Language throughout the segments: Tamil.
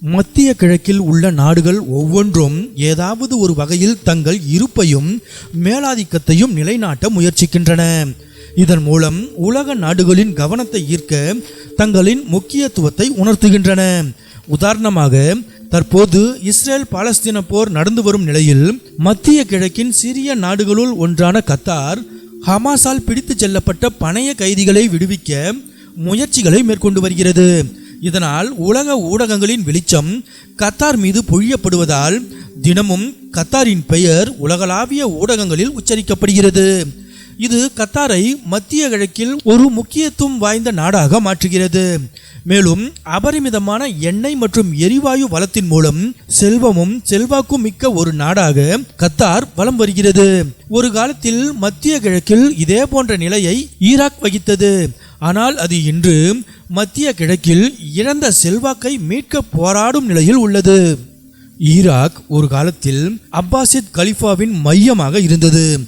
மத்திய கிழக்கில் உள்ள நாடுகள் ஒவ்வொன்றும் ஏதாவது ஒரு வகையில் தங்கள் இருப்பையும் மேலாதிக்கத்தையும் நிலைநாட்ட முயற்சிக்கின்றன. இதன் மூலம் உலக நாடுகளின் கவனத்தை ஈர்க்க தங்களின் முக்கியத்துவத்தை உணர்த்துகின்றன. உதாரணமாக தற்போது இஸ்ரேல் பாலஸ்தீன போர் நடந்து வரும் நிலையில் மத்திய கிழக்கின் சிறிய நாடுகளுள் ஒன்றான கத்தார் ஹமாஸால் பிடித்துச் செல்லப்பட்ட பணைய கைதிகளை விடுவிக்க முயற்சிகளை மேற்கொண்டு வருகிறது. இதனால் உலக ஊடகங்களின் வெளிச்சம் கத்தார் மீது பொழியப்படுவதால் தினமும் கத்தாரின் பெயர் உலகளாவிய ஊடகங்களில் உச்சரிக்கப்படுகிறது. இது கத்தாரை மத்திய கிழக்கில் ஒரு முக்கியத்துவம் வாய்ந்த நாடாக மாற்றுகிறது. மேலும் அபரிமிதமான எண்ணெய் மற்றும் எரிவாயு வளத்தின் மூலம் செல்வமும் செல்வாக்கும் மிக்க ஒரு நாடாக கத்தார் வலம் வருகிறது. ஒரு காலத்தில் மத்திய கிழக்கில் இதே போன்ற நிலையை ஈராக் வகித்தது. ஆனால் அது இன்று மத்திய கிழக்கில் இழந்த செல்வாக்கை மீட்க போராடும் நிலையில் உள்ளது. ஈராக் ஒரு காலத்தில் அப்பாசித் கலிஃபாவின் மையமாக இருந்தது.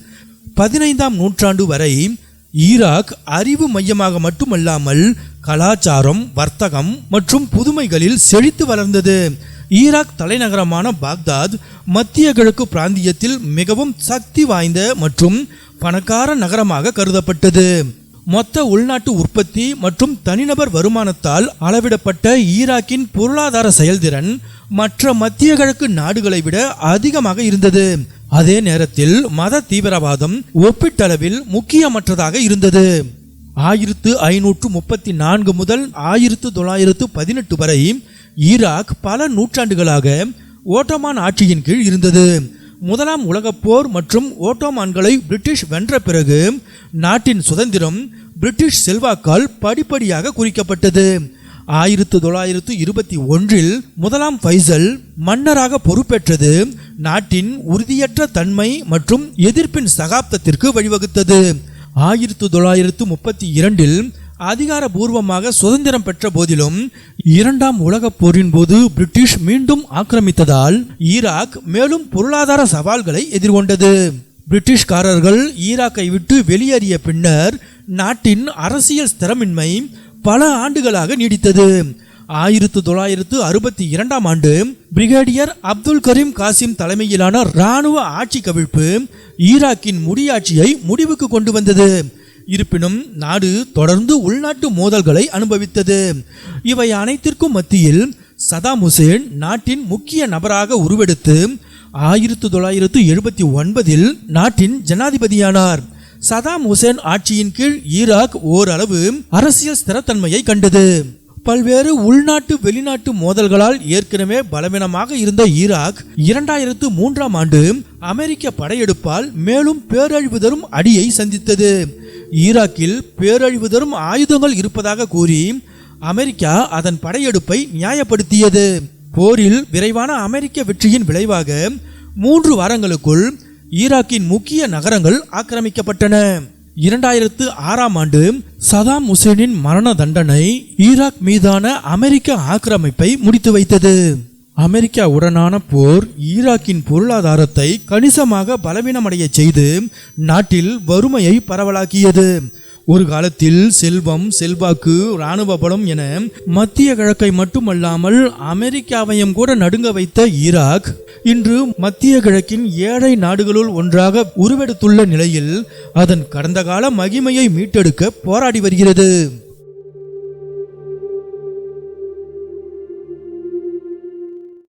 பதினைந்தாம் நூற்றாண்டு வரை ஈராக் அறிவு மையமாக மட்டுமல்லாமல் கலாச்சாரம் வர்த்தகம் மற்றும் புதுமைகளில் செழித்து வளர்ந்தது. ஈராக் தலைநகரமான பாக்தாத் மத்திய கிழக்கு பிராந்தியத்தில் மிகவும் சக்தி வாய்ந்த மற்றும் பணக்கார நகரமாக கருதப்பட்டது. மொத்த உள்நாட்டு உற்பத்தி மற்றும் தனிநபர் வருமானத்தால் அளவிடப்பட்ட ஈராக்கின் பொருளாதார செயல்திறன் மற்ற மத்திய கிழக்கு நாடுகளை விட அதிகமாக இருந்தது. அதே நேரத்தில் மத தீவிரவாதம் ஒப்பீட்டளவில் முக்கியமற்றதாக இருந்தது. ஆயிரத்து ஐநூற்று முப்பத்தி நான்கு முதல் ஆயிரத்து தொள்ளாயிரத்து பதினெட்டு வரை ஈராக் பல நூற்றாண்டுகளாக ஓட்டோமான் ஆட்சியின் கீழ் இருந்தது. முதலாம் உலகப் போர் மற்றும் ஓட்டோமான்களை பிரிட்டிஷ் வென்ற பிறகு நாட்டின் சுதந்திரம் பிரிட்டிஷ் செல்வாக்கால் படிப்படியாக குறிக்கப்பட்டது. ஆயிரத்து தொள்ளாயிரத்து இருபத்தி ஒன்றில் முதலாம் ஃபைசல் மன்னராக பொறுப்பேற்றது. நாட்டின் உறுதியற்ற தன்மை மற்றும் எதிர்ப்பின் சகாப்தத்திற்கு வழிவகுத்தது. ஆயிரத்து தொள்ளாயிரத்து முப்பத்தி இரண்டில் அதிகாரபூர்வமாக சுதந்திரம் பெற்ற போதிலும் இரண்டாம் உலகப் போரின் போது பிரிட்டிஷ் மீண்டும் ஆக்கிரமித்ததால் ஈராக் மேலும் பொருளாதார சவால்களை எதிர்கொண்டது. பிரிட்டிஷ்காரர்கள் ஈராக்கை விட்டு வெளியேறிய பின்னர் நாட்டின் அரசியல் ஸ்திரமின்மை பல ஆண்டுகளாக நீடித்தது. ஆயிரத்து தொள்ளாயிரத்து அறுபத்தி இரண்டாம் ஆண்டு பிரிகேடியர் அப்துல் கரீம் காசிம் தலைமையிலான இராணுவ ஆட்சி கவிழ்ப்பு ஈராக்கின் முடியாட்சியை முடிவுக்கு கொண்டு வந்தது. இருப்பினும் நாடு தொடர்ந்து உள்நாட்டு மோதல்களை அனுபவித்தது. இவை அனைத்திற்கும் மத்தியில் சதாம் ஹுசேன் நாட்டின் முக்கிய நபராக உருவெடுத்து ஆயிரத்து தொள்ளாயிரத்து எழுபத்தி ஒன்பதில் நாட்டின் ஜனாதிபதியானார். சதாம் ஹுசேன் ஆட்சியின் கீழ் ஈராக் ஓரளவு அரசியல் ஸ்திரத்தன்மையை கண்டது. பல்வேறு உள்நாட்டு வெளிநாட்டு மோதல்களால் ஏற்கனவே பலவீனமாக இருந்த ஈராக் இரண்டாயிரத்து மூன்றாம் ஆண்டு அமெரிக்க படையெடுப்பால் மேலும் பேரழிவு தரும் அடியை சந்தித்தது. ஈராக்கில் பேரழிவு தரும் ஆயுதங்கள் இருப்பதாக கூறி அமெரிக்கா அதன் படையெடுப்பை நியாயப்படுத்தியது. போரில் விரைவான அமெரிக்க வெற்றியின் விளைவாக மூன்று வாரங்களுக்குள் ஈராக்கின் முக்கிய நகரங்கள் ஆக்கிரமிக்கப்பட்டன. இரண்டாயிரத்து ஆறாம் ஆண்டு சதாம் ஹுசேனின் மரண தண்டனை ஈராக் மீதான அமெரிக்க ஆக்கிரமிப்பை முடித்து வைத்தது. அமெரிக்காவுடனான போர் ஈராக்கின் பொருளாதாரத்தை கணிசமாக பலவீனமடைய செய்து நாட்டில் வறுமையை பரவலாக்கியது. ஒரு காலத்தில் செல்வம் செல்வாக்கு இராணுவ பலம் என மத்திய கிழக்கை மட்டுமல்லாமல் அமெரிக்காவையும் கூட நடுங்க வைத்த ஈராக் இன்று மத்திய கிழக்கின் ஏழை நாடுகளுள் ஒன்றாக உருவெடுத்துள்ள நிலையில் அதன் கடந்த கால மகிமையை மீட்டெடுக்க போராடி வருகிறது.